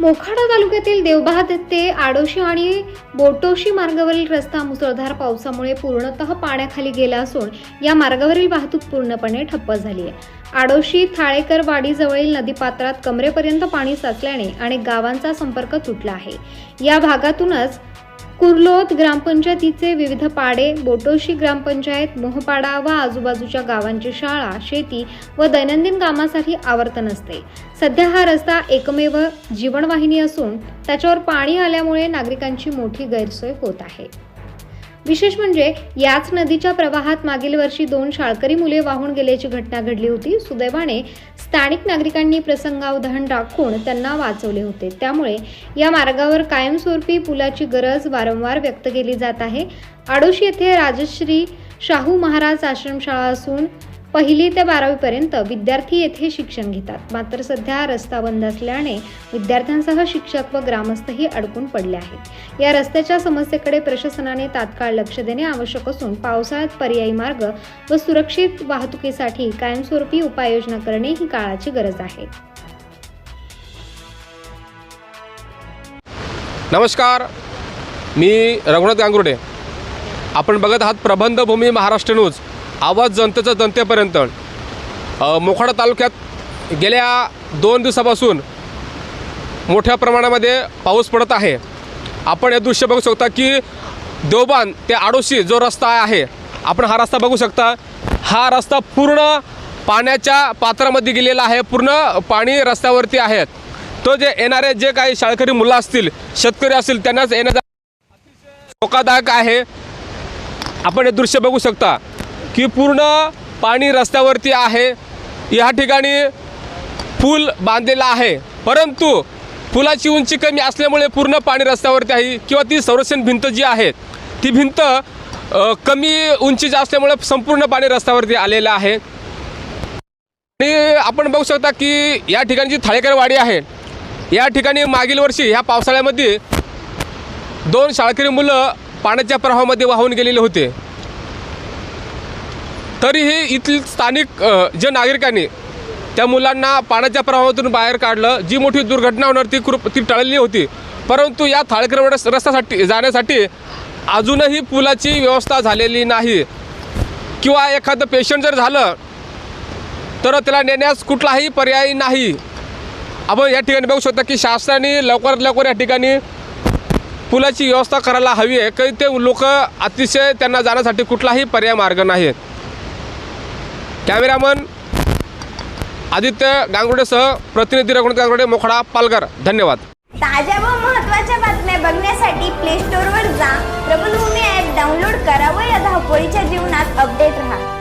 मोखाडा तालुक्यातील देवबाद ते आडोशी आणि बोटोशी मार्गावरील रस्ता मुसळधार पावसामुळे पूर्णतः पाण्याखाली गेला असून या मार्गावरील वाहतूक पूर्णपणे ठप्प झाली आहे. आडोशी थाळेकर वाडीजवळील नदीपात्रात कमरेपर्यंत पाणी साचल्याने अनेक गावांचा संपर्क तुटला आहे. या भागातूनच कुर्लोत ग्रामपंचायतीचे विविध पाडे बोटोशी ग्रामपंचायत मोहपाडा व आजूबाजूच्या गावांची शाळा शेती व दैनंदिन कामासाठी आवर्तन असते. सध्या हा रस्ता एकमेव जीवनवाहिनी असून त्याच्यावर पाणी आल्यामुळे नागरिकांची मोठी गैरसोय होत आहे. विशेष म्हणजे याच नदीच्या प्रवाहात मागील वर्षी दोन शाळकरी मुले वाहून गेल्याची घटना घडली होती. सुदैवाने स्थानिक नागरिकांनी प्रसंगावधान राखून त्यांना वाचवले होते. त्यामुळे या मार्गावर कायमस्वरूपी पुलाची गरज वारंवार व्यक्त केली जात आहे. आडोशी येथे राजश्री शाहू महाराज आश्रमशाळा असून पहिली ते बारावीपर्यंत विद्यार्थी येथे शिक्षण घेतात. मात्र सध्या रस्ता बंद असल्याने विद्यार्थ्यांसह शिक्षक व ग्रामस्थही अडकून पडले आहेत. या रस्त्याच्या समस्येकडे प्रशासनाने तात्काळ लक्ष देणे आवश्यक असून पावसाळ्यात पर्यायी मार्ग व सुरक्षित वाहतुकीसाठी कायमस्वरूपी उपाययोजना करणे ही काळाची गरज आहे. नमस्कार. मी रघुनाथ गांगुर्डे. आपण बघत आहात प्रबंधभूमी महाराष्ट्र न्यूज. आवाज जनतेचा जनतेपर्यंत. मोखाडा तालुक्यात गेल्या दोन दिवसापासून मोठ्या प्रमाणामध्ये पाऊस पडत आहे. आपण हे दृश्य बघू शकता की देवबान ते आडोशी जो रस्ता आहे आपण हा रस्ता बघू शकता. हा रस्ता पूर्ण पाण्याच्या पात्रामध्ये गेलेला आहे पूर्ण पाणी रस्त्यावरती आहे. तो जे येणारे जे काही शाळकरी मुलं असतील शेतकरी असतील त्यांनाच येण्याचा धोकादायक आहे. आपण हे दृश्य बघू शकता. की पूर्ण पाणी रस्त्यावरती आहे. या ठिकाणी पूल बांधलेला आहे. परंतु पुलाची उंची कमी असल्यामुळे पूर्ण पाणी रस्त्यावरती आहे किंवा ती संरक्षण भिंत जी आहे ती भिंत कमी उंचीची असल्यामुळे संपूर्ण पाणी रस्त्यावरती आलेलं आहे. आणि आपण बघू शकता की या ठिकाणी जी थाळेकरवाडी आहे. या ठिकाणी मागील वर्षी ह्या पावसाळ्यामध्ये दोन शाळकरी मुलं पाण्याच्या प्रवाहामध्ये वाहून गेलेले होते. तरीही इथली स्थानिक जे नागरिकांनी त्या मुलांना पाण्याच्या प्रवाहातून बाहेर काढलं जी मोठी दुर्घटना होणार ती कृप ती टळली होती. परंतु या थाळकरवाड रस्त्यासाठी जाण्यासाठी अजूनही पुलाची व्यवस्था झालेली नाही. किंवा एखादं पेशंट जर झालं तर त्याला नेण्यास कुठलाही पर्याय नाही. आपण या ठिकाणी बघू शकता की शासनाने लवकरात लवकर या ठिकाणी पुलाची व्यवस्था करायला हवी आहे. काही ते लोक अतिशय त्यांना जाण्यासाठी कुठलाही पर्याय मार्ग नाही कॅमेरामन आदित्य गांगुडेसह प्रतिनिधी रघुनाथ गांगुडे मोखडा पालघर. धन्यवाद. ताज्या व महत्त्वाच्या बातम्या बघण्यासाठी प्ले स्टोअरवर जा. प्रबलभूमी ॲप डाउनलोड करा व या धावपळीच्या जीवनात अपडेट राहा.